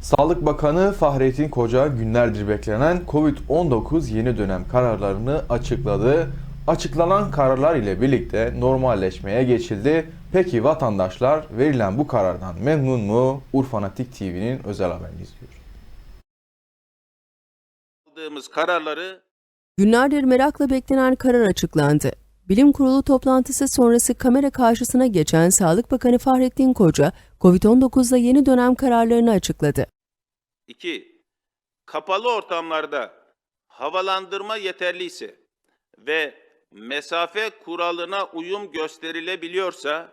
Sağlık Bakanı Fahrettin Koca günlerdir beklenen Covid-19 yeni dönem kararlarını açıkladı. Açıklanan kararlar ile birlikte normalleşmeye geçildi. Peki vatandaşlar verilen bu karardan memnun mu? Urfanatik TV'nin özel haberini izliyor. aldığımız kararları Günlerdir merakla beklenen karar açıklandı. Bilim Kurulu toplantısı sonrası kamera karşısına geçen Sağlık Bakanı Fahrettin Koca, COVID-19'da yeni dönem kararlarını açıkladı. 2. Kapalı ortamlarda havalandırma yeterliyse ve mesafe kuralına uyum gösterilebiliyorsa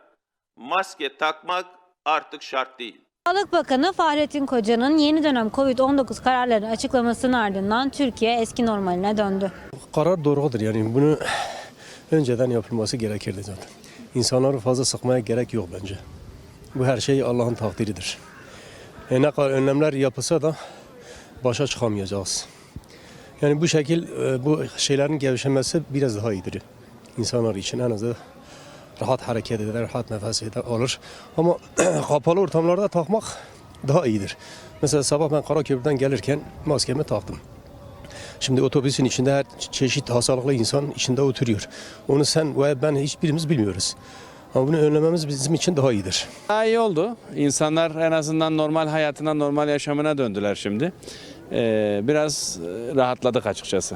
maske takmak artık şart değil. Sağlık Bakanı Fahrettin Koca'nın yeni dönem Covid-19 kararlarını açıklamasının ardından Türkiye eski normaline döndü. Karar doğrudur yani bunu önceden yapılması gerekirdi zaten. İnsanları fazla sıkmaya gerek yok bence. Bu her şey Allah'ın takdiridir. E ne kadar önlemler yapılsa da başa çıkamayacağız. Yani bu şekil e, bu şeylerin gevşemesi biraz daha iyidir. İnsanlar için en azından rahat hareket eder, rahat nefes eder, alır. Ama kapalı ortamlarda takmak daha iyidir. Mesela sabah ben Karaköprü'den gelirken maskemi taktım. Şimdi otobüsün içinde her çeşit hastalıklı insan içinde oturuyor. Onu sen ve ben hiçbirimiz bilmiyoruz. Ama bunu önlememiz bizim için daha iyidir. Daha iyi oldu. İnsanlar en azından normal hayatına, normal yaşamına döndüler şimdi. Ee, biraz e, rahatladık açıkçası.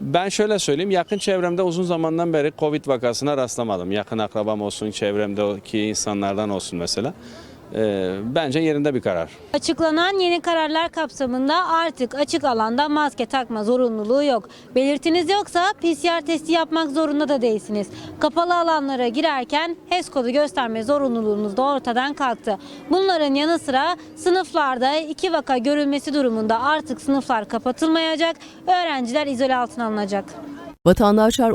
Ben şöyle söyleyeyim, yakın çevremde uzun zamandan beri Covid vakasına rastlamadım. Yakın akrabam olsun, çevremdeki insanlardan olsun mesela. Ee, bence yerinde bir karar. Açıklanan yeni kararlar kapsamında artık açık alanda maske takma zorunluluğu yok. Belirtiniz yoksa PCR testi yapmak zorunda da değilsiniz. Kapalı alanlara girerken HES kodu gösterme zorunluluğunuz da ortadan kalktı. Bunların yanı sıra sınıflarda iki vaka görülmesi durumunda artık sınıflar kapatılmayacak, öğrenciler izole altına alınacak. Vatandaşlar